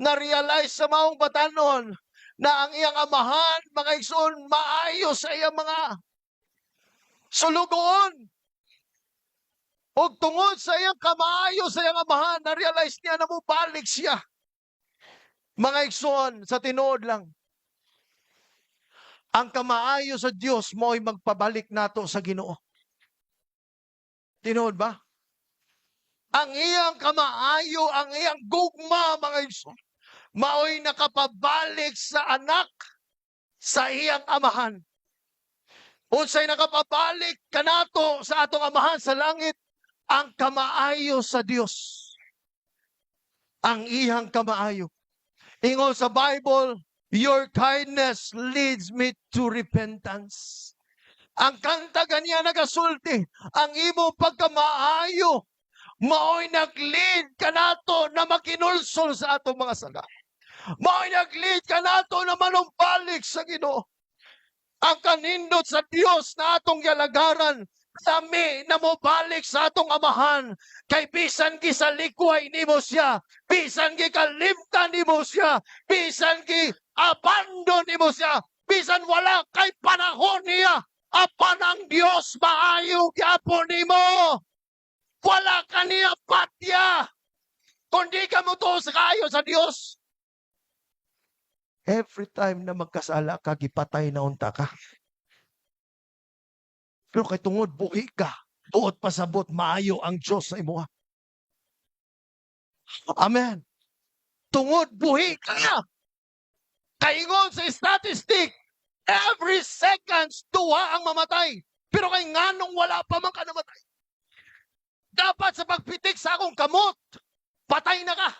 na-realize sa maong batanon na ang iyang amahan, mga igsoon, maayo sa iyang mga sulugoon. O tungod sa iyang kamaayo sa iyang amahan, na-realize niya na mubalik siya. Mga igsoon, sa tinood lang, ang kamaayo sa Dios mo ay magpabalik nato sa Ginoo. Tinood ba? Ang iyang kamaayo, ang iyang gugma, mga igsoon, maoy nakapabalik sa anak sa iyang amahan. Unsay nakapabalik kanato sa atong amahan sa langit, ang kamaayo sa Dios. Ang iyang kamaayo. Ingon sa Bible, your kindness leads me to repentance. Ang kanta ganiya nagasulti, ang imo pagkamaayo, maoy nag-lead kanato na makinulsol sa atong mga sala. Mao'y nag-lead ka nato na manumbalik sa Ginoo. Ang kanindot sa Dios na atong yalagaran, Dami na mo balik sa atong amahan. Kay bisan gi sa likway nimo siya. Bisan gi kalimtan nimo siya. Bisan gi abandon nimo siya. Bisan wala kay panahon niya. Apan ang Dios maayo gyapon nimo. Wala ka niya patya. Kundi ka mo sa kayo sa Dios. Every time na magkasala ka, gipatay na unta ka. Pero kay tungod, buhi ka. Buot pasabot, maayo ang Diyos sa imo. Amen. Tungod, buhi ka. Kaingon sa statistic, every seconds, duha ang mamatay. Pero kay nganong wala pa man ka namatay. Dapat sa pagpitik sa akong kamot, patay na ka.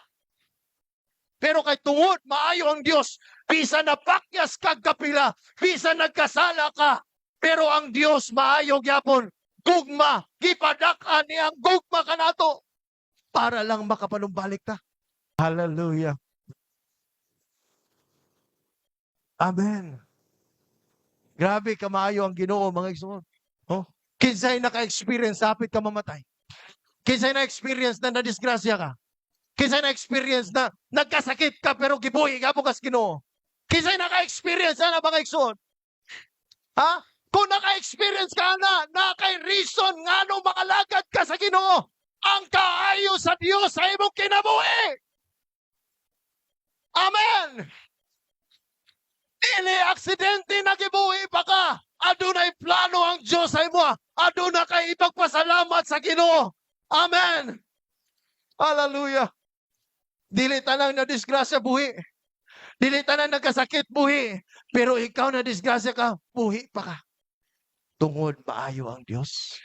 Pero kay tungod, maayo ang Diyos. Bisa napakyas kag kapila, bisa nagkasala ka, pero ang Dios maayo gyapon gugma gipadak-an niyang gugma kanato para lang makapanumbalik ta. Hallelujah. Amen. Grabe ka maayo ang Ginoo mga igsoon. Oh, kinsay naka-experience sapit ka mamatay. Kinsay na-experience na nadisgrasya ka. Kinsay na-experience na nagkasakit ka pero gibuhi ka po kas Ginoo. Kinsay naka-experience na mga igsoon. Ha? Kung naka-experience ka na, na kay reason nga nung makalagad ka sa Ginoo, ang kaayo sa Dios sa imong kinabuhi. Amen. Dili aksidente na gibuhi pa ka. Adunay plano ang Dios sa imo. Aduna kay ipagpasalamat sa Ginoo. Amen. Hallelujah. Dili tanang na disgrasya buhi. Dili tanang nagkasakit buhi. Pero ikaw na disgrasya ka, buhi pa ka tungod maayo ang Dios.